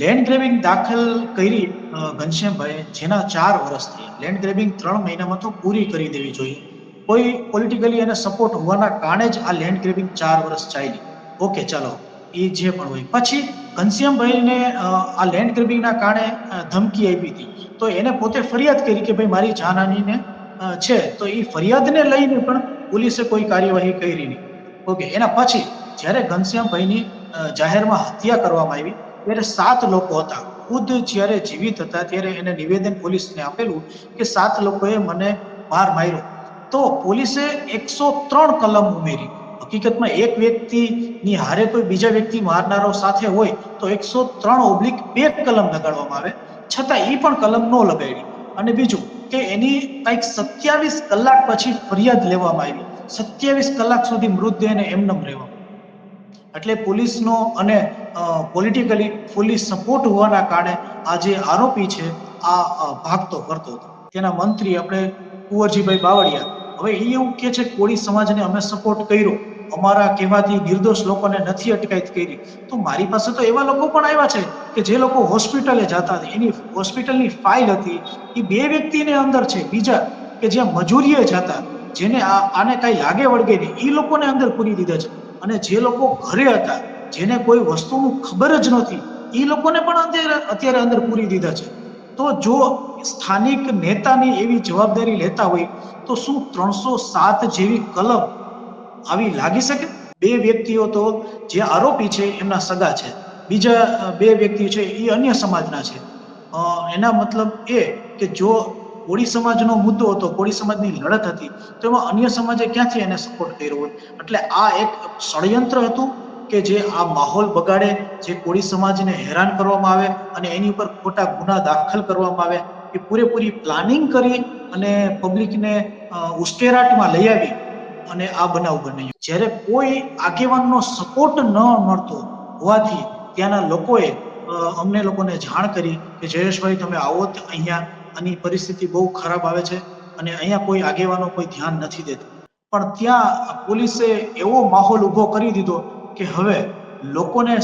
Land grabbing દાખલ કરી ઘનશ્યામભાઈ જેના ચાર વર્ષ થયા. લેન્ડ ગ્રેબિંગ ત્રણ મહિનામાં તો પૂરી કરી દેવી જોઈએ. કોઈ પોલિટિકલી એને સપોર્ટ હોવાના કારણે જ આ લેન્ડ ગ્રેબિંગ ચાર વર્ષ ચાલી. ઓકે ચાલો. એ જે પણ હોય. પછી ઘનશ્યામભાઈને આ લેન્ડ ગ્રેબિંગના કારણે ધમકી આપી હતી. તો એને પોતે ફરિયાદ કરી કે ભાઈ, મારી જાનહાનીને છે. તો એ ફરિયાદને લઈને પણ પોલીસે કોઈ કાર્યવાહી કરી નહીં. ઓકે એના પછી જ્યારે ઘનશ્યામભાઈની જાહેરમાં હત્યા કરવામાં આવી ત્યારે સાત લોકો હતા. ખુદ જ્યારે જીવિત હતા ત્યારે એને નિવેદન પોલીસને આપેલું કે સાત લોકોએ મને માર માર્યો. તો પોલીસે એકસો ત્રણ કલમ ઉમેરી. હકીકતમાં એક વ્યક્તિની હારે કોઈ બીજા વ્યક્તિ મારનારો સાથે હોય તો એકસો ત્રણ ઓબ્લિક બે કલમ લગાડવામાં આવે. છતાં એ પણ કલમ ન લગાડી. અને બીજું કે એની કંઈક સત્યાવીસ કલાક પછી ફરિયાદ લેવામાં આવી. સત્યાવીસ કલાક સુધી મૃતદેહને એમનેમ રહેવા એટલે પોલીસનો અને પોલિટિકલી પોલીસ સપોર્ટ હોવાના કારણે આ જે આરોપી છે, આ ભાગતો કરતો હતો. તેના મંત્રી આપણે કુંવરજીભાઈ બાવળિયા. હવે એ એવું કે છે કોળી સમાજને અમે સપોર્ટ કર્યો. અમારા કહેવાથી નિર્દોષ લોકોને નથી અટકાયત કરી. તો મારી પાસે તો એવા લોકો પણ આવ્યા છે કે જે લોકો હોસ્પિટલે જતા હતા. એની હોસ્પિટલની ફાઇલ હતી. એ બે વ્યક્તિને અંદર છે. બીજા કે જ્યાં મજૂરીએ જતા. જેને આ, આને કાંઈ લાગે વળગે નહીં. એ લોકોને અંદર પૂરી દીધા છે. અને જે લોકો ઘરે હતા, જેને કોઈ વસ્તુનું ખબર જ નથી એ લોકોને પણ અત્યારે અત્યારે અંદર પૂરી દીધા છે. તો જો સ્થાનિક નેતાની એવી જવાબદારી લેતા હોય, તો શું ત્રણસો સાત જેવી કલમ આવી લાગી શકે? બે વ્યક્તિઓ તો જે આરોપી છે, એમના સગા છે. બીજા બે વ્યક્તિ છે, એ અન્ય સમાજના છે. એના મતલબ એ કે જો કોળી સમાજનો મુદ્દો હતો, કોળી સમાજની લડત હતી, તો એમાં અન્ય સમાજે ક્યાંથી એને સપોર્ટ કર્યો હોય? એટલે આ એક ષડયંત્ર હતું કે જે આ માહોલ બગાડે, જે કોળી સમાજને હેરાન કરવામાં આવે અને એની ઉપર ખોટા ગુના દાખલ કરવામાં આવે, એ પૂરેપૂરી પ્લાનિંગ કરી અને પબ્લિકને ઉશ્કેરાટમાં લઈ આવી અને આ બનાવ બન્યો. જ્યારે કોઈ આગેવાનનો સપોર્ટ ન મળતો હોવાથી ત્યાંના લોકોએ અમને લોકોને જાણ કરી કે, જયેશભાઈ, તમે આવો અહીંયા આની પરિસ્થિતિ બહુ ખરાબ આવે છે અને અહીંયા કોઈ આગેવાનો કોઈ ધ્યાન નથી દેતું. પણ ત્યાં પોલીસે એવો માહોલ ઊભો કરી દીધો કે હવે લોકોને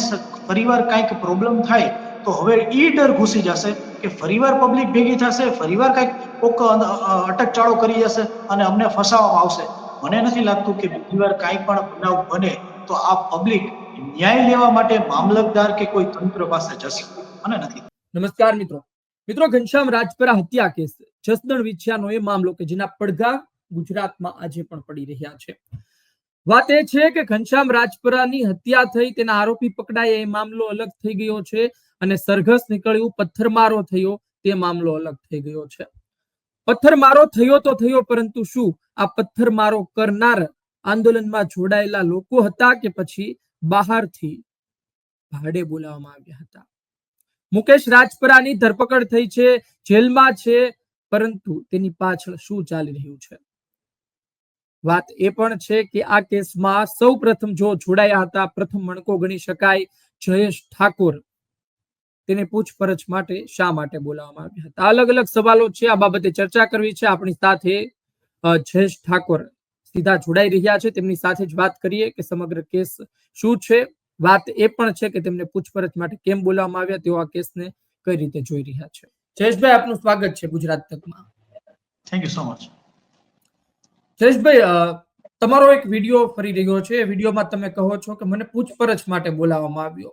ફરીવાર કાંઈક પ્રોબ્લેમ થાય તો હવે એ ડર ઘૂસી જશે કે ફરીવાર પબ્લિક ભેગી થશે, ફરીવાર કાંઈક કોક અટકચાળો કરી જશે અને અમને ફસાવવામાં આવશે. મને નથી લાગતું કે બીજી વાર કાંઈ પણ બનાવ બને તો આ પબ્લિક ન્યાય લેવા માટે મામલતદાર કે કોઈ તંત્ર પાસે જશે. મને નથી. નમસ્કાર મિત્રો. મિત્રો, ઘનશ્યામ રાજપરા હત્યા કેસ. જસદણ વિછ્યાનો એ મામલો કે જેના પડઘા ગુજરાતમાં આજે પણ પડી રહ્યા છે. વાત એ છે કે ઘનશ્યામ રાજપરાની હત્યા થઈ, તેના આરોપી પકડાયા, એ મામલો અલગ થઈ ગયો છે અને સરઘસ નીકળ્યું, પથ્થરમારો થયો, તે મામલો અલગ થઈ ગયો છે. પથ્થરમારો થયો તો થયો, પરંતુ શું? આ પથ્થરમારો કરનાર આંદોલનમાં જોડાયેલા લોકો હતા કે પછી બહારથી ભાડે બોલાવવામાં આવ્યા હતા? મુકેશ રાજપરાની ધરપકડ થઈ છે, જેલમાં છે, પરંતુ તેની પાછળ શું ચાલી રહ્યું છે? વાત એ પણ છે કે આ કેસમાં સૌ પ્રથમ જો જોડાયા હતા, પ્રથમ મણકો ગણી શકાય, જયેશ ઠાકોર. તેને પૂછપરછ માટે શા માટે બોલાવવામાં આવ્યા હતા? અલગ અલગ સવાલો છે, આ બાબતે ચર્ચા કરવી છે. આપણી સાથે જયેશ ઠાકોર સીધા જોડાઈ રહ્યા છે. તેમની સાથે જ વાત કરીએ કે સમગ્ર કેસ શું છે? વાત એ પણ છે કે તેમને પૂછપરછ માટે કેમ બોલાવવામાં આવ્યા તેઓ આ કેસને કઈ રીતે જોઈ રહ્યા છે. જયેશભાઈ આપનું સ્વાગત છે ગુજરાત તકમાં. Thank you so much Jayeshbhai તમારો એક વીડિયો ફરી રહ્યો છે. એ વિડીયોમાં તમે કહો છો કે મને પૂછપરછ માટે બોલાવવામાં આવ્યો.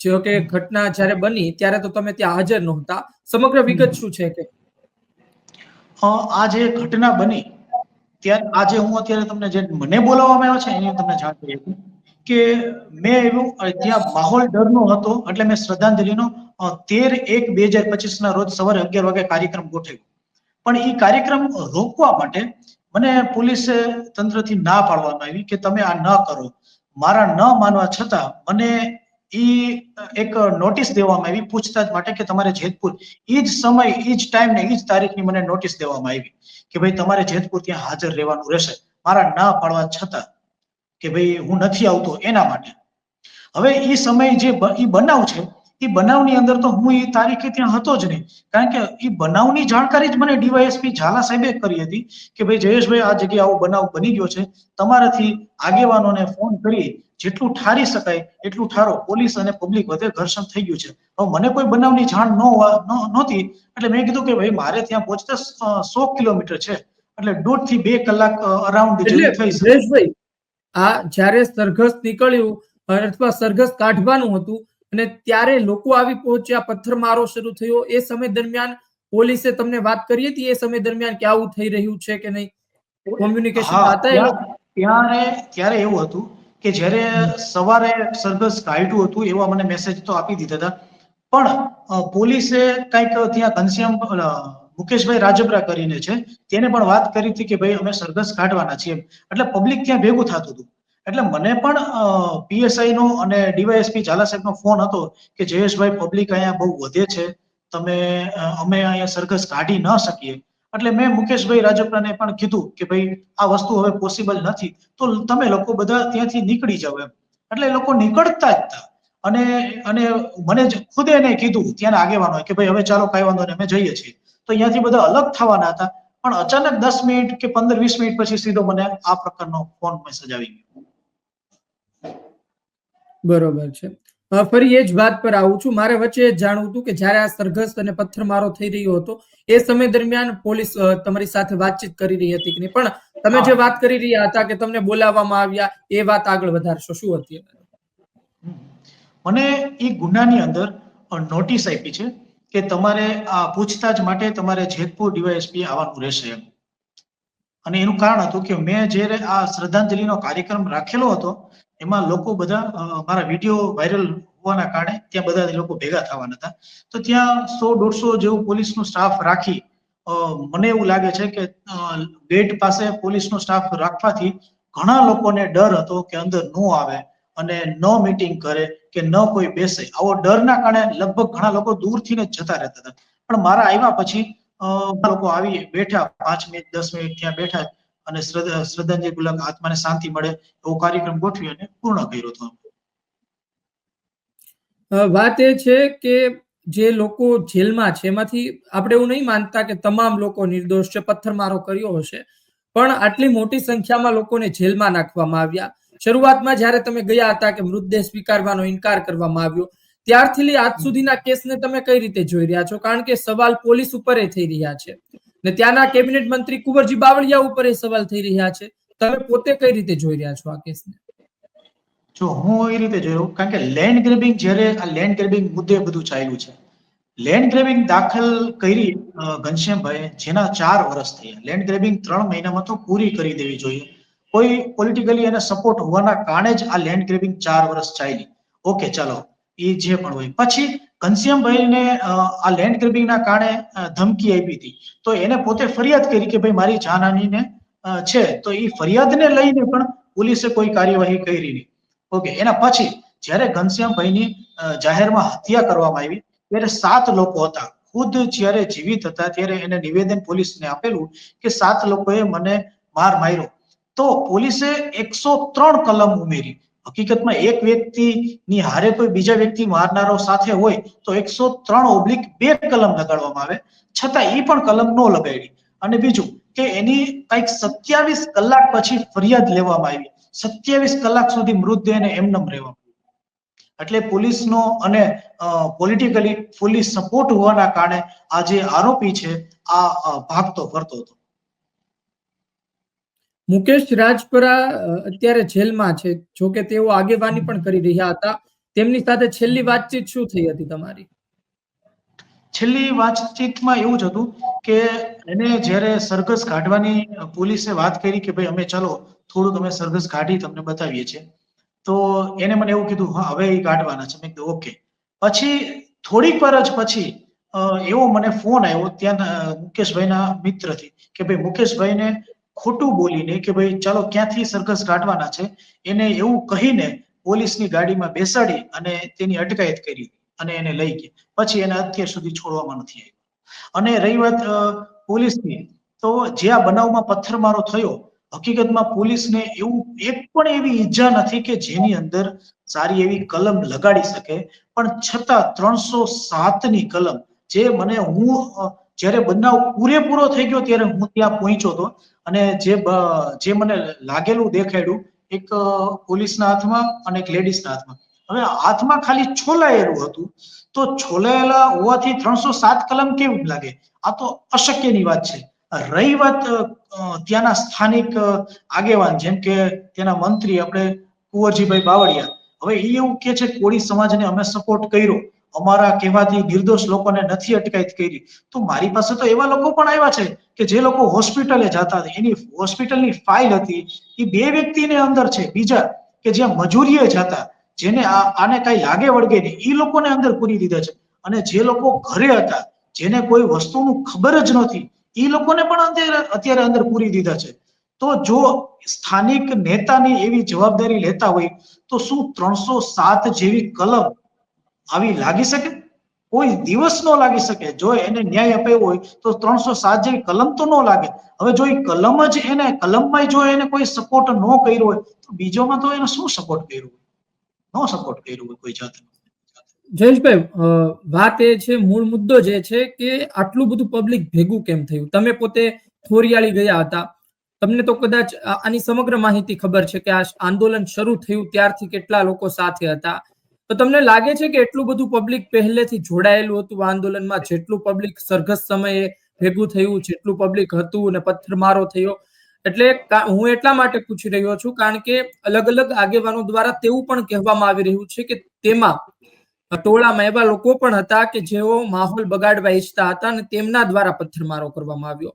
જો કે ઘટના જ્યારે બની ત્યારે તો તમે ત્યાં હાજર નહોતા. સમગ્ર વિગત શું છે કે? આ જે ઘટના બની ત્યારે આજે હું અત્યારે તમને જે મને બોલાવવામાં આવ્યો છે, એની તમને જાણ કરી કે મેં એવું ત્યાં માહોલ ડરનો હતો, એટલે મેં શ્રદ્ધાંજલિનો તેર એક બે હજાર પચીસ ના રોજ સવારે અગિયાર વાગે કાર્યક્રમ ગોઠવ્યો. પણ એ કાર્યક્રમ રોકવા માટે મને પોલીસે તંત્રથી ના પાડવામાં આવી કે તમે આ ન કરો. મારા ન માનવા છતાં મને ઈ એક નોટિસ દેવામાં આવી પૂછતાછ માટે કે તમારે જેતપુર, ઈ જ સમય, ઈ જ ટાઈમ ને ઈ જ તારીખની મને નોટિસ દેવામાં આવી કે ભાઈ તમારે જેતપુર ત્યાં હાજર રહેવાનું રહેશે. મારા ના પાડવા છતાં કે ભાઈ હું નથી આવતો એના માટે. હવે ઈ સમય જે એ બનાવ છે એ બનાવની અંદર તો હું એ તારીખે ત્યાં હતો જ નહીં. કારણ કે એ બનાવની જાણકારી જ મને ડીવાયએસપી ઝાલા સાહેબે કરી હતી કે ભાઈ જયેશભાઈ આ જગ્યાએ આવો બનાવ બની ગયો છે. તમારાથી આગેવાનોને ફોન કરી જેટલું ઠારી શકાય એટલું ઠારો. પોલીસ અને પબ્લિક વધે ઘર્ષણ થઈ ગયું છે. હવે મને કોઈ બનાવની જાણ ન નહોતી. એટલે મેં કીધું કે ભાઈ મારે ત્યાં પહોંચતા સો કિલોમીટર છે. એટલે દોઢથી બે કલાક અરાઉન્ડ થઈ જયેશભાઈ આ જ્યારે સરઘસ નીકળ્યું અથવા સરઘસ કાઢવાનું હતું અને ત્યારે લોકો આવી પહોંચ્યા પથ્થરમારો શરૂ થયો. એ સમય દરમિયાન પોલીસે તમને વાત કરી હતી? એ સમય દરમિયાન કે આવું થઈ રહ્યું છે કે નહીં? કોમ્યુનિકેશન હતા ત્યાં- ત્યારે ત્યારે એવું હતું કે જ્યારે સવારે સરઘસ કાઢ્યું હતું એવા મને મેસેજ તો આપી દીધા હતા. પણ પોલીસે કંઈક ત્યાં ઘનશ્યામ મુકેશભાઈ રાજપરા કરીને છે તેને પણ વાત કરી હતી કે ભાઈ અમે સરઘસ કાઢવાના છીએ એટલે પબ્લિક ત્યાં ભેગું થતું હતું. એટલે મને પણ પીએસઆઈ નો અને ડીવાયએસપી ઝાલા સાહેબનો ફોન હતો કે જયેશભાઈ પબ્લિક અહીંયા બહુ વધે છે, તમે અમે અહીંયા સરઘસ કાઢી ન શકીએ. એટલે મેં મુકેશભાઈ રાજપરાને પણ કીધું કે ભાઈ આ વસ્તુ હવે પોસિબલ નથી, તો તમે લોકો બધા ત્યાંથી નીકળી જાઓ એમ. એટલે લોકો નીકળતા જ હતા. અને અને મને ખુદે એને કીધું, ત્યાંના આગેવાનો કે ભાઈ હવે ચાલો કાંઈ વાંધો નહીં, અમે જઈએ છીએ. તો અહીંયાથી બધા અલગ થવાના હતા, પણ અચાનક દસ મિનિટ કે પંદર વીસ મિનિટ પછી સીધો મને આ પ્રકારનો ફોન મેસેજ આવી ગયો. બરોબર છે. ફરી એ જ વાત પર આવું છું. મારે વચ્ચે જાણવું હતું કે જ્યારે આ સરઘસ અને પથ્થરમારો થઈ રહ્યો હતો, એ સમય દરમિયાન પોલીસ તમારી સાથે વાતચીત કરી રહી હતી કે નહીં. પણ તમે જે વાત કરી રહ્યા હતા કે તમને બોલાવવામાં આવ્યા, એ વાત આગળ વધારશો. શું હતી. મને એ ગુનાની અંદર નોટિસ આપી છે કે તમારે આ પૂછતાછ માટે તમારે જેતપુર ડીવાયએસપી આવવાનું રહેશે એમ. અને એનું કારણ હતું કે મેં જ્યારે આ શ્રદ્ધાંજલિનો કાર્યક્રમ રાખેલો હતો, એમાં લોકો બધા મારા વીડિયો વાયરલ હોવાના કારણે ત્યાં બધા લોકો ભેગા થવાના હતા. તો ત્યાં સો દોઢસો જેવું પોલીસનું સ્ટાફ રાખી મને એવું લાગે છે કે ગેટ પાસે પોલીસનો સ્ટાફ રાખવાથી ઘણા લોકોને ડર હતો કે અંદર ન આવે અને ન મીટિંગ કરે, કે ન કોઈ બેસે. આવો ડરના કારણે લગભગ ઘણા લોકો દૂરથી જ જતા રહેતા હતા. પણ મારા આવ્યા પછી લોકો આવી બેઠા, પાંચ મિનિટ, દસ મિનિટ ત્યાં બેઠા અને શ્રદ્ધાંજલિ પૂર્વક આત્માને શાંતિ મળે એવો કાર્યક્રમ ગોઠવી અને પૂર્ણ કર્યો હતો. વાત એ છે કે જે લોકો જેલમાં છે, એમાંથી આપણે એવું નહીં માનતા કે તમામ લોકો નિર્દોષ છે, પથ્થરમારો કર્યો હશે, પણ આટલી મોટી સંખ્યામાં લોકોને જેલમાં નાખવામાં આવ્યા. શરૂઆતમાં જ્યારે તમે ગયા હતા કે મૃતદેહ સ્વીકારવાનો ઇનકાર કરવામાં આવ્યો ત્યારથી લઈ આજ સુધીના કેસને તમે કઈ રીતે જોઈ રહ્યા છો? કારણ કે સવાલ પોલીસ ઉપર થઈ રહ્યા છે. ને ત્યાંના કેબિનેટ મંત્રી કુંવરજી બાવળિયા ઉપર સવાલ થઈ રહ્યા છે. તમે પોતે કઈ રીતે જોઈ રહ્યા છો આ કેસને? જો હું એ રીતે જોયું કારણ કે લેન્ડ ગ્રેબિંગ જ્યારે આ લેન્ડ ગ્રેબિંગ મુદ્દે બધું ચાલ્યું છે. લેન્ડ ગ્રેબિંગ દાખલ કરી ઘનશ્યામભાઈ જેના ચાર વર્ષ થયા. લેન્ડ ગ્રેબિંગ ત્રણ મહિનામાં તો પૂરી કરી દેવી જોઈએ. કોઈ પોલિટિકલી એને સપોર્ટ હોવાના કારણે જ આ લેન્ડ ગ્રેબિંગ ચાર વર્ષ ચાલી. ઓકે ચાલો. એ જે પણ હોય. પછી ઘનશ્યામભાઈને આ લેન્ડ ગ્રેબિંગના કારણે ધમકી આપી હતી. તો એને પોતે ફરિયાદ કરી કે ભાઈ મારી જાનહાનીને છે. તો એ ફરિયાદને લઈને પણ પોલીસે કોઈ કાર્યવાહી કરી નહીં. ઓકે, એના પછી જ્યારે ઘનશ્યામભાઈની જાહેરમાં હત્યા કરવામાં આવી, ત્યારે સાત લોકો હતા. ખુદ જ્યારે જીવિત હતા, ત્યારે એને નિવેદન પોલીસને આપેલું કે સાત લોકોએ મને માર માર્યો. તો પોલીસે એકસો ત્રણ કલમ ઉમેરી. હકીકતમાં એક વ્યક્તિની હારે કોઈ બીજા વ્યક્તિ મારનારો સાથે હોય તો એકસો ત્રણ ઓબ્લિક બે કલમ લગાડવામાં આવે. છતાં એ પણ કલમ ન લગાડી. અને બીજું કે એની કંઈક સત્યાવીસ કલાક પછી ફરિયાદ લેવામાં આવી. સત્યાવીસ કલાક સુધી મૃતદેહને એમનેમ રહેવા એટલે પોલીસનો અને પોલિટિકલી ફૂલી સપોર્ટ હોવાના કારણે આ જે આરોપી છે, આ ભાગતો ફરતો હતો. મુકેશ રાજપરા અત્યારે જેલમાં છે. જો કે તેઓ આગેવાની પણ કરી રહ્યા હતા. તેમની સાથે છેલ્લી વાતચીત શું થઈ હતી તમારી? છેલ્લી વાતચીતમાં એવું જ હતું કે એને જ્યારે સરઘસ કાઢવાની પોલીસે વાત કરી કે ભાઈ અમે ચાલો, થોડુંક અમે સરઘસ કાઢી તમને બતાવીએ છીએ. તો એને મને એવું કીધું, હા, હવે એ કાઢવાના છે. મેં કીધું, ઓકે. પછી થોડીક વાર જ પછી એવો મને ફોન આવ્યો, ત્યાં મુકેશભાઈના મિત્રથી કે ભાઈ મુકેશભાઈને ખોટું બોલીને કે ભાઈ ચાલો ક્યાંથી સરઘસ કાઢવાના છે, એને એવું કહીને પોલીસની ગાડીમાં બેસાડી અને તેની અટકાયત કરી અને એને લઈ ગયા. પછી એને અત્યાર સુધી છોડવામાં નથી આવ્યો. અને રહી વાત પોલીસની, તો જે આ બનાવમાં પથ્થરમારો થયો, હકીકતમાં પોલીસને એવું એક પણ એવી ઈજા નથી કે જેની અંદર સારી એવી કલમ લગાડી શકે. પણ છતાં ત્રણસો સાતની કલમ, જે મને હું જ્યારે બનાવ પૂરેપૂરો થઈ ગયો ત્યારે હું ત્યાં પહોંચ્યો હતો. અને જે જે મને લાગેલું દેખાડ્યું, એક પોલીસના હાથમાં અને એક લેડીઝના હાથમાં. હવે હાથમાં ખાલી છોલાયેલું હતું. તો છોલાયેલા હોવાથી ત્રણસો સાત કલમ કેવું લાગે? આ તો અશક્યની વાત છે. રહી વાત ત્યાંના સ્થાનિક આગેવાન, જેમ કે ત્યાંના મંત્રી આપણે કુંવરજીભાઈ બાવળિયા. હવે એ એવું કે છે કોળી સમાજને અમે સપોર્ટ કર્યો. અમારા કહેવાથી નિર્દોષ લોકોને નથી અટકાયત કરી. તો મારી પાસે તો એવા લોકો પણ આવ્યા છે કે જે લોકો હોસ્પિટલે જતા હતા. એની હોસ્પિટલની ફાઇલ હતી. એ બે વ્યક્તિને અંદર છે. બીજા કે જ્યાં મજૂરીએ જતા. જેને આને કઈ લાગે વળગે નહીં. એ લોકોને અંદર પૂરી દીધા છે. અને જે લોકો ઘરે હતા, જેને કોઈ વસ્તુનું ખબર જ નથી એ લોકોને પણ અત્યારે અંદર પૂરી દીધા છે. તો જો સ્થાનિક નેતાની એવી જવાબદારી લેતા હોય, તો શું ત્રણસો સાત જેવી કલમ આવી લાગી શકે? કોઈ દિવસ ન લાગી શકે. જો એને ન્યાય અપાયો હોય તો ત્રણસો સાત જેવી કલમ તો ન લાગે. હવે જો એ કલમ જ એને કલમમાં જો એને કોઈ સપોર્ટ ન કર્યો હોય, તો બીજોમાં તો એને શું સપોર્ટ કર્યો હોય? ન સપોર્ટ કર્યો હોય કોઈ જાતનો. જયેશભાઈ વાત એ છે, મૂળ મુદ્દો જે છે કે આટલું બધું પબ્લિક ભેગું કેમ થયું? તમે પોતે થોરિયાળી ગયા હતા. તમને તો કદાચ આની સમગ્ર માહિતી ખબર છે કે આ આંદોલન શરૂ થયું ત્યારથી કેટલા લોકો સાથે હતા. તો તમને લાગે છે કે એટલું બધું પબ્લિક પહેલેથી જોડાયેલું હતું આંદોલનમાં? જેટલું પબ્લિક સરઘસ સમયે ભેગું થયું, જેટલું પબ્લિક હતું અને પથ્થરમારો થયો? એટલે હું એટલા માટે પૂછી રહ્યો છું, કારણ કે અલગ અલગ આગેવાનો દ્વારા તેવું પણ કહેવામાં આવી રહ્યું છે કે તેમાં ટોળામાં એવા લોકો પણ હતા કે જેઓ માહોલ બગાડવા ઈચ્છતા હતા અને તેમના દ્વારા પથ્થરમારો કરવામાં આવ્યો.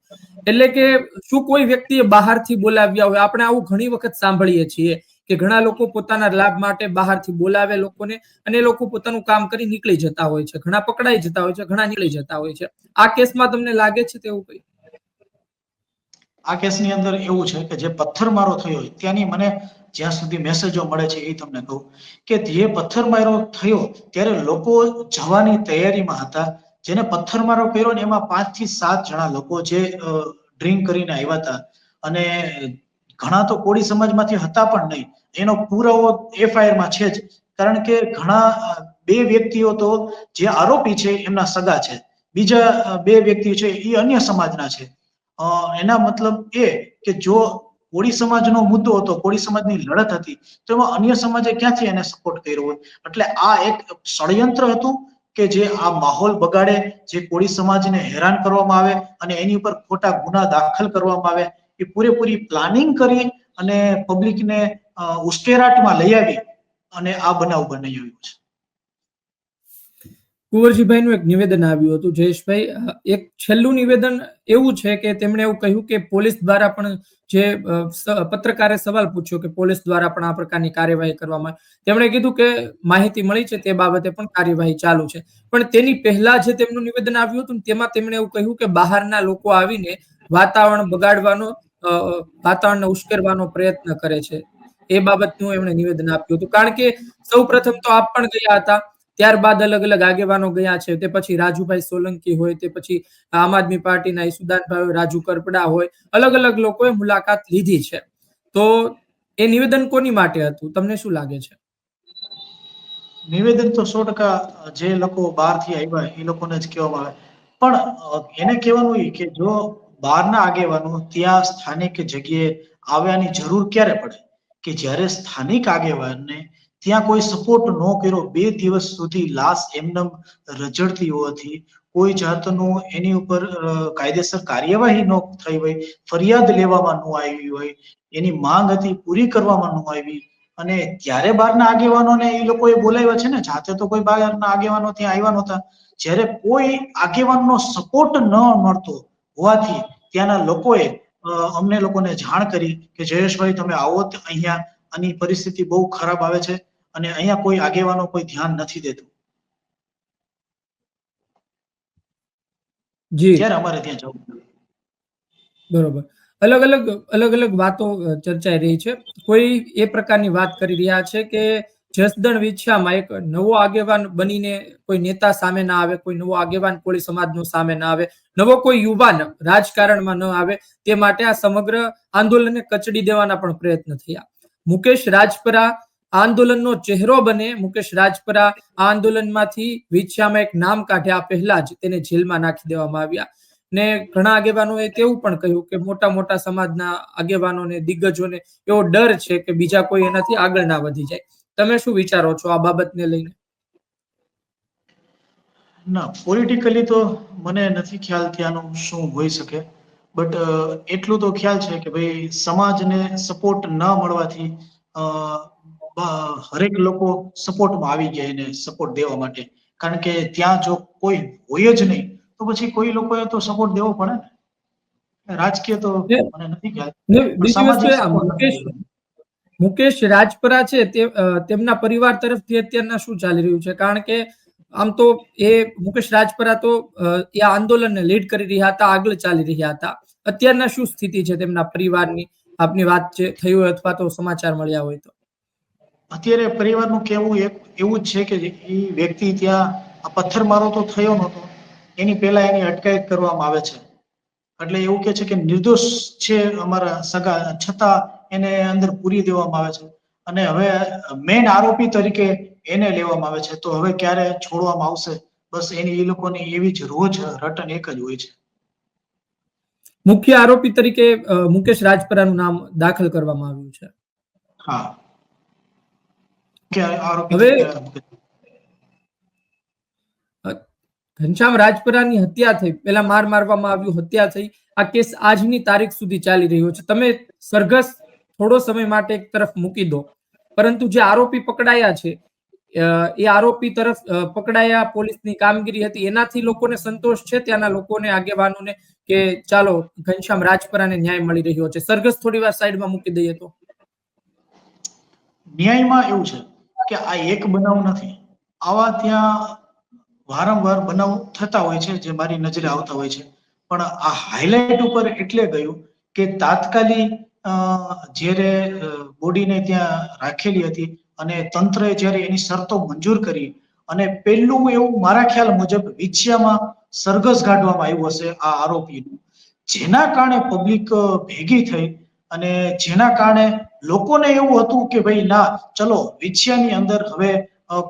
એટલે કે શું કોઈ વ્યક્તિએ બહારથી બોલાવ્યા હોય? આપણે આવું ઘણી વખત સાંભળીએ છીએ કે ઘણા લોકો પોતાના લાભ માટે બહારથી બોલાવે લોકોને અને લોકો પોતાનું કામ કરી નીકળી જતા હોય છે. ઘણા પકડાઈ જતા હોય છે, ઘણા નીકળી જતા હોય છે. આ કેસમાં તમને લાગે છે તેવું કઈ? આ કેસની અંદર એવું છે કે જે પથ્થરમારો થયો ત્યાંની મને જ્યાં સુધી મેસેજો મળે છે એ તમને કહું કે જે પથ્થરમારો થયો ત્યારે લોકો જવાની તૈયારીમાં હતા. જેને પથ્થરમારો કર્યો ને એમાં પાંચથી સાત જણા લોકો જે ડ્રિંક કરીને આવ્યા હતા. અને ઘણા તો કોળી સમાજમાંથી હતા પણ નહીં. એનો પુરાવો એફઆઈઆરમાં છે જ. કારણ કે ઘણા બે વ્યક્તિઓ તો જે આરોપી છે એમના સગા છે. બીજા બે વ્યક્તિ છે એ અન્ય સમાજના છે. એના મતલબ એ કે જો કોળી સમાજનો મુદ્દો હતો, કોળી સમાજની લડત હતી, તો એમાં અન્ય સમાજે ક્યાંથી એને સપોર્ટ કર્યો હોય? એટલે આ એક ષડયંત્ર હતું કે જે આ માહોલ બગાડે, જે કોળી સમાજને હેરાન કરવામાં આવે અને એની ઉપર ખોટા ગુના દાખલ કરવામાં આવે. એ પૂરેપૂરી પ્લાનિંગ કરી અને પબ્લિકને ઉશ્કેરાટમાં લઈ આવી અને આ બનાવ બનાવ્યો છે. કુંવરજીભાઈનું એક નિવેદન આવ્યું હતું, જયેશભાઈ એક છેલ્લું નિવેદન એવું છે કે તેમણે એવું કહ્યું કે પોલીસ દ્વારા પણ જે પત્રકારે સવાલ પૂછ્યો કે પોલીસ દ્વારા પણ આ પ્રકારની કાર્યવાહી કરવામાં તેમણે કીધું કે માહિતી મળી છે તે બાબતે પણ કાર્યવાહી ચાલુ છે. પણ તેની પહેલા જે તેમનું નિવેદન આવ્યું હતું તેમાં તેમણે એવું કહ્યું કે બહારના લોકો આવીને વાતાવરણ બગાડવાનો વાતાવરણને ઉશ્કેરવાનો પ્રયત્ન કરે છે. એ બાબતનું એમણે નિવેદન આપ્યું હતું. કારણ કે સૌ પ્રથમ તો આપ પણ ગયા હતા. ત્યારબાદ અલગ અલગ આગેવાનો ગયા છે. તે પછી રાજુભાઈ સોલંકી હોય, તે પછી આમ આદમી પાર્ટીના ઈસુદાનભાઈ રાજુ કરપડા હોય, અલગ અલગ લોકોએ મુલાકાત લીધી છે. તો એ નિવેદન કોની માટે હતું? તમને શું લાગે છે? નિવેદન તો સો ટકા જે લોકો બહારથી આવ્યા એ લોકોને જ કહેવામાં આવે. પણ એને કહેવાનું એ કે જો બહારના આગેવાનો ત્યાં સ્થાનિક જગ્યાએ આવ્યાની જરૂર ક્યારે પડે? કે જ્યારે સ્થાનિક આગેવાનને ત્યાં કોઈ સપોર્ટ ન કર્યો, બે દિવસ સુધી લાશ એમનેમ રજડતી હોવાથી કોઈ જાતનું એની ઉપર કાયદેસર કાર્યવાહી ન થઈ હોય, ફરિયાદ લેવામાં ન આવી હોય, એની માંગ હતી પૂરી કરવામાં ન આવી. અને ત્યારે બહારના આગેવાનોને એ લોકોએ બોલાવ્યા છે ને, જાતે તો કોઈ બહારના આગેવાનો ત્યાં આવ્યા નહોતા. જ્યારે કોઈ આગેવાનનો સપોર્ટ ન મળતો હોવાથી ત્યાંના લોકોએ અમને લોકોને જાણ કરી કે જયેશભાઈ તમે આવો અહીંયા. આની પરિસ્થિતિ બહુ ખરાબ આવે છે અને અહીંયા કોઈ આગેવાનો કોઈ ધ્યાન નથી દેતું. જી. ત્યારે અમારે ત્યાં જવું બરોબર. અલગ અલગ અલગ અલગ વાતો ચર્ચાઈ રહી છે. કોઈ એ પ્રકારની વાત કરી રહ્યા છે કે જસદણ વિછામાં એક નવો આગેવાન બનીને કોઈ નેતા સામે ના આવે, કોઈ નવો આગેવાન કોળી સમાજનો સામે ના આવે, નવો કોઈ યુવાન રાજકારણમાં ન આવે, તે માટે આ સમગ્ર આંદોલનને કચડી દેવાના પણ પ્રયત્ન થયા. મુકેશ રાજપરા આંદોલનનો ચહેરો બને, મુકેશ રાજપરા આ આંદોલનમાંથી વિછામાં એક નામ કાઢ્યા પહેલા જ તેને જેલમાં નાખી દેવામાં આવ્યા. ને ઘણા આગેવાનોએ તેવું પણ કહ્યું કે મોટા મોટા સમાજના આગેવાનોને, દિગ્ગજોને એવો ડર છે કે બીજા કોઈ એનાથી આગળ ના વધી જાય. તમે શું વિચારો છો આ બાબતને લઈને? ના પોલિટિકલી તો મને નથી ખ્યાલ ત્યાંનું શું હોઈ શકે. બટ એટલું તો ખ્યાલ છે કે ભાઈ સમાજને સપોર્ટ ન મળવાથી હરેક લોકો સપોર્ટમાં આવી ગયા એને સપોર્ટ દેવા માટે. કારણ કે ત્યાં જો કોઈ હોય જ નહીં તો પછી કોઈ લોકોએ તો સપોર્ટ દેવો પડે ને. રાજકીય તો મને નથી ખ્યાલ. મુકેશ રાજપરા છે તે તેમના પરિવાર તરફથી અત્યારના શું ચાલી રહ્યું છે? કારણ કે આમ તો એ મુકેશ રાજપરા તો એ આંદોલનને લીડ કરી રહ્યા હતા, આગળ ચાલી રહ્યા હતા. અત્યારના શું સ્થિતિ છે તેમના પરિવારની? આપની વાત છે થઈ હોય અથવા તો સમાચાર મળ્યા હોય તો. અત્યારે પરિવારનું કહેવું એક, એવું જ છે કે એ વ્યક્તિ ત્યાં આ પથ્થરમારો તો થયો નહોતો. એની પહેલા એની અટકાયત કરવામાં આવે છે. એટલે એવું કે છે કે નિર્દોષ છે અમારા સગા. છતાં એને અંદર પૂરી દેવામાં આવે છે. અને હવે મેઇન આરોપી તરીકે એને લેવામાં આવે છે. તો હવે ક્યારે છોડવામાં આવશે? બસ એની એ લોકોની એવી જ રોજ રટન એક જ હોય છે. મુખ્ય આરોપી તરીકે મુકેશ રાજપરાનું નામ દાખલ કરવામાં આવ્યું છે. હા. કે આરોપી હવે- ઘનશ્યામ રાજપરાની હત્યા થઈ. પેલા માર મારવામાં આવ્યું હત્યા થઈ. આ કેસ આજની તારીખ સુધી ચાલી રહ્યો છે. તમે સરઘસ થોડો સમય માટે એક તરફ મૂકી દો. પરંતુ જે આરોપી પકડાયા છે એ આરોપી તરફ પકડાયા પોલીસની કામગીરી હતી. એનાથી લોકોને સંતોષ છે, ત્યાંના લોકોને, આગેવાનોને કે ચાલો, ઘનશ્યામ રાજપરાને ન્યાય મળી રહ્યો છે. સરઘસ થોડી વાર સાઈડમાં મૂકી દઈએ તો. ન્યાયમાં એવું છે કે આ એક બનાવ નથી. આવા ત્યાં વારંવાર બનાવ થતા હોય છે, જે મારી નજરે આવતા હોય છે. પણ આ હાઇલાઇટ ઉપર એટલે ગયું કે તાત્કાલિક જ્યારે બોડીને ત્યાં રાખેલી હતી અને તંત્રએ જ્યારે એની શરતો મંજૂર કરી અને પહેલું એવું મારા ખ્યાલ મુજબ વિછિયામાં સરઘસ કાઢવામાં આવ્યું હશે આ આરોપીનું, જેના કારણે પબ્લિક ભેગી થઈ અને જેના કારણે લોકોને એવું હતું કે ભાઈ ના, ચલો વિછિયાની અંદર હવે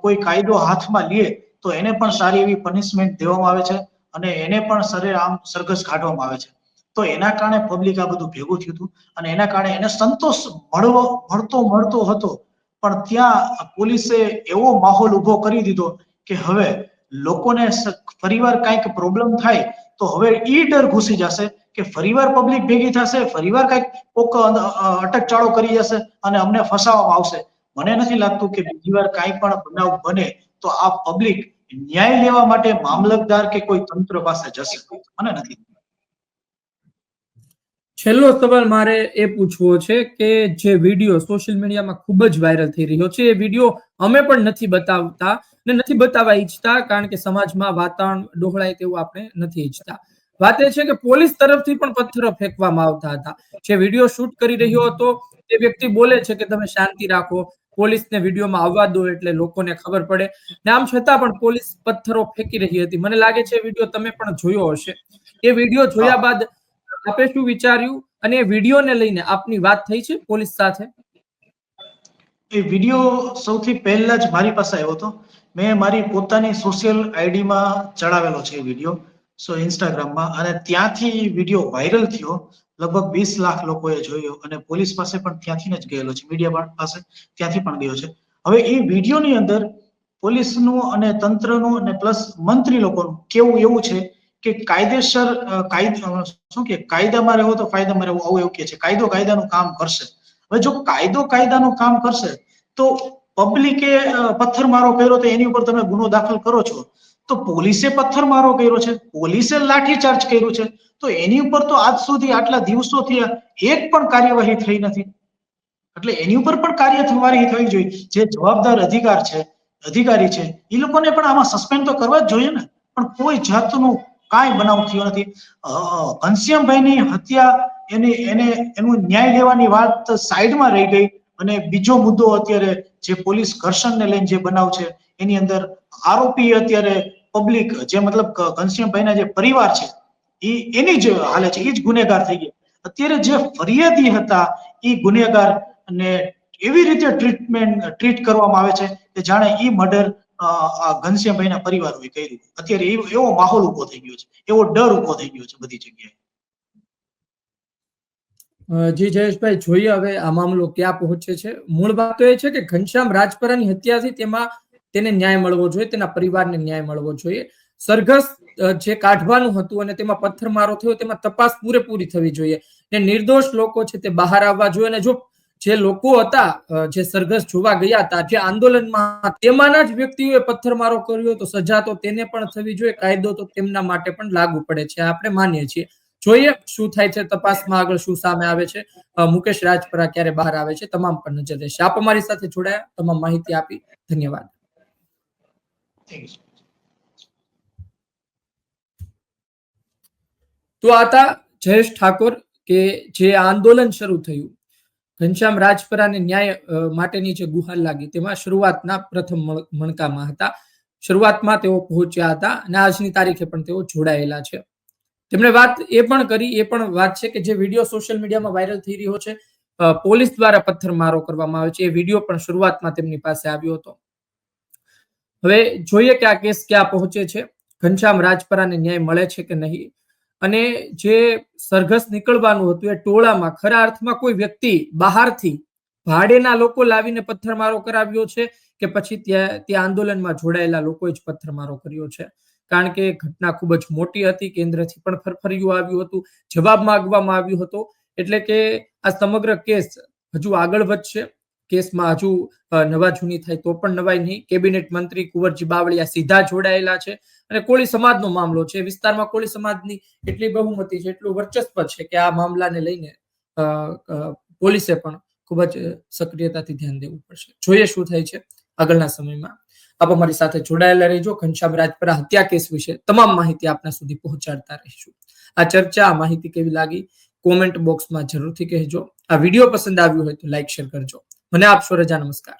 કોઈ કાયદો હાથમાં લે તો એને પણ સારી એવી પનિશમેન્ટ દેવામાં આવે છે અને એને પણ સરે આમ સરઘસ કાઢવામાં આવે છે. તો એના કારણે પબ્લિક આ બધું ભેગું થયું હતું અને એના કારણે એને સંતોષ મળવો, મળતો મળતો હતો. પણ ત્યાં પોલીસે એવો માહોલ ઊભો કરી દીધો કે હવે લોકોને ફરીવાર કાંઈક પ્રોબ્લેમ થાય તો હવે ઈ ડર ઘૂસી જશે કે ફરીવાર પબ્લિક ભેગી થશે, ફરીવાર કાંઈક કોક અટકચાળો કરી જશે અને અમને ફસાવવામાં આવશે. મને નથી લાગતું કે બીજી વાર કાંઈ પણ બનાવ બને તો આ પબ્લિક ન્યાય લેવા માટે મામલતદાર કે કોઈ તંત્ર પાસે જશે. મને નથી. છેલ્લો સવાલ મારે એ પૂછવો છે કે જે વીડિયો સોશિયલ મીડિયામાં ખૂબ જ વાયરલ થઈ રહ્યો છે એ વીડિયો અમે પણ નથી બતાવતા ને નથી બતાવવા ઈચ્છતા કારણ કે સમાજમાં વાતાવરણ ડોહળાય તેવું આપણે નથી ઈચ્છતા. વાત એ છે કે પોલીસ તરફથી પણ પથ્થરો ફેંકવામાં આવતા હતા. જે વીડિયો શૂટ કરી રહ્યો હતો તે વ્યક્તિ બોલે છે કે તમે શાંતિ રાખો પોલીસને વિડીયોમાં આવવા દો એટલે લોકોને ખબર પડે. ને આમ છતાં પણ પોલીસ પથ્થરો ફેંકી રહી હતી. મને લાગે છે વીડિયો તમે પણ જોયો હશે. એ વીડિયો જોયા બાદ આપે શું વિચાર્યું અને એ વિડીયોને લઈને આપની વાત થઈ છે પોલીસ સાથે? એ વીડિયો સૌથી પહેલા જ મારી પાસે આવ્યો હતો. મેં મારી પોતાની સોશિયલ આઈડીમાં ચડાવેલો છે વીડિયો. સો ઇન્સ્ટાગ્રામમાં અને ત્યાંથી વીડિયો વાયરલ થયો. લગભગ વીસ લાખ લોકોએ જોયો અને પોલીસ પાસે પણ ત્યાંથી જ ગયેલો છે. મીડિયા પાસે ત્યાંથી પણ ગયો છે. હવે એ વિડીયોની અંદર પોલીસનું અને તંત્રનું અને પ્લસ મંત્રી લોકોનું કેવું એવું છે કે કાયદેસર શું કે, કાયદામાં રહેવો તો ફાયદામાં રહેવું આવું એવું કે છે. કાયદો કાયદાનું કામ કરશે. હવે જો કાયદો કાયદાનું કામ કરશે, તો પબ્લિકે પથ્થરમારો કર્યો તો એની ઉપર તમે ગુનો દાખલ કરો છો. તો પોલીસે પથ્થરમારો કર્યો છે. પોલીસે લાઠીચાર્જ કર્યું છે. તો એની ઉપર તો આજ સુધી આટલા દિવસો થયા એક પણ કાર્યવાહી થઈ નથી. એટલે એની ઉપર પણ કાર્યવાહી થવી જોઈએ. જે જવાબદાર અધિકાર છે, અધિકારી છે એ લોકોને પણ આમાં સસ્પેન્ડ તો કરવા જ જોઈએ ને. પણ કોઈ જાતનું કાંઈ બનાવ થયો નથી. ઘનશ્યામભાઈની હત્યા એને એને, એનું ન્યાય લેવાની વાત સાઈડમાં રહી ગઈ અને બીજો મુદ્દો અત્યારે જે પોલીસ ઘર્ષણને લઈને જે બનાવ છે, એની અંદર આરોપી અત્યારે પબ્લિક જે મતલબ ઘનશ્યામભાઈના જે પરિવાર છે એ એની જ હાલે છે એ જ ગુનેગાર થઈ ગયા. અત્યારે જે ફરિયાદી હતા એ ગુનેગાર ને એવી રીતે ટ્રીટમેન્ટ, ટ્રીટ કરવામાં આવે છે કે જાણે એ મર્ડર ઘનશ્યામભાઈના પરિવારોએ કર્યું અત્યારે એવો માહોલ ઊભો થઈ ગયો છે. એવો ડર ઊભો થઈ ગયો છે બધી જગ્યાએ. જી જયેશભાઈ, જોઈએ હવે આ મામલો ક્યાં પહોંચે છે. મૂળ વાત તો એ છે કે ઘનશ્યામ રાજપરાની હત્યાથી તેમાં તેને ન્યાય મળવો જોઈએ, તેના પરિવારને ન્યાય મળવો જોઈએ. સરઘસ જે કાઢવાનું હતું અને તેમાં પથ્થરમારો થયો, તેમાં તપાસ પૂરેપૂરી થવી જોઈએ. ને નિર્દોષ લોકો છે તે બહાર આવવા જોઈએ અને જો જે લોકો હતા જે સરઘસ જોવા ગયા હતા જે આંદોલનમાં તેમાંના જ વ્યક્તિઓએ પથ્થરમારો કર્યો તો સજા તો તેને પણ થવી જોઈએ કાયદો તો તેમના માટે પણ લાગુ પડે છે આપણે માનીએ છીએ. જોઈએ શું થાય છે તપાસમાં આગળ શું સામે આવે છે. મુકેશ રાજપરા ક્યારે બહાર આવે છે તમામ પર નજર રહેશે. આપ અમારી સાથે જોડાયા તમામ માહિતી આપી ધન્યવાદ. તો આતા જયેશ ઠાકોર કે જે આંદોલન શરૂ થયું. ઘનશ્યામ રાજપરાને ન્યાય માટેની જે ગુહાર લાગી તેમાં શરૂઆતના પ્રથમ મણકામાં હતા. શરૂઆતમાં તેઓ પહોંચ્યા હતા અને આજની તારીખે પણ તેઓ જોડાયેલા છે. તેમણે વાત એ પણ કરી, એ પણ વાત છે કે જે વીડિયો સોશિયલ મીડિયામાં વાયરલ થઈ રહ્યો છે પોલીસ દ્વારા પથ્થરમારો કરવામાં આવે છે. એ વીડિયો પણ શરૂઆતમાં તેમની પાસે આવ્યો હતો. હવે જોઈએ કે આ કેસ ક્યાં પહોંચે છે. ઘનશ્યામ રાજપરાને ન્યાય મળે છે કે નહીં? અને જે સરઘસ નીકળવાનું હતું એ ટોળામાં, ખરા અર્થમાં કોઈ વ્યક્તિ બહારથી ભાડેના લોકો લાવીને પથ્થરમારો કરાવ્યો છે કે પછી ત્યાં ત્યાં આંદોલનમાં જોડાયેલા લોકોએ જ પથ્થરમારો કર્યો છે? કારણ કે ઘટના ખૂબ જ મોટી હતી, કેન્દ્રથી પણ ફરફર્યું આવ્યું હતું, જવાબ માંગવામાં આવ્યો હતો. એટલે કે આ સમગ્ર કેસ હજુ આગળ વધશે. કેસમાં હજુ નવા જૂની થાય તો પણ નવાઈ નહીં. કેબિનેટ મંત્રી કુંવરજી બાવળિયા સીધા જોડાયેલા છે. અને કોળી સમાજનો મામલો છે. વિસ્તારમાં કોળી સમાજની એટલી બહુમતી છે, એટલું વર્ચસ્વ છે કે આ મામલાને લઈને પોલીસે પણ ખૂબ જ સક્રિયતાથી ધ્યાન દેવું પડશે. જોઈએ શું થાય છે આગળના સમયમાં. આપ અમારી સાથે જોડાયેલા રહેજો. ઘનશ્યામ રાજપરા હત્યા કેસ વિશે તમામ માહિતી આપના સુધી પહોંચાડતા રહીશું. આ ચર્ચા, આ માહિતી કેવી લાગી? કોમેન્ટ બોક્સમાં જરૂરથી કહેજો. આ વીડિયો પસંદ આવ્યો હોય તો લાઈક, શેર કરજો. મને આપશો રજા નમસ્કાર.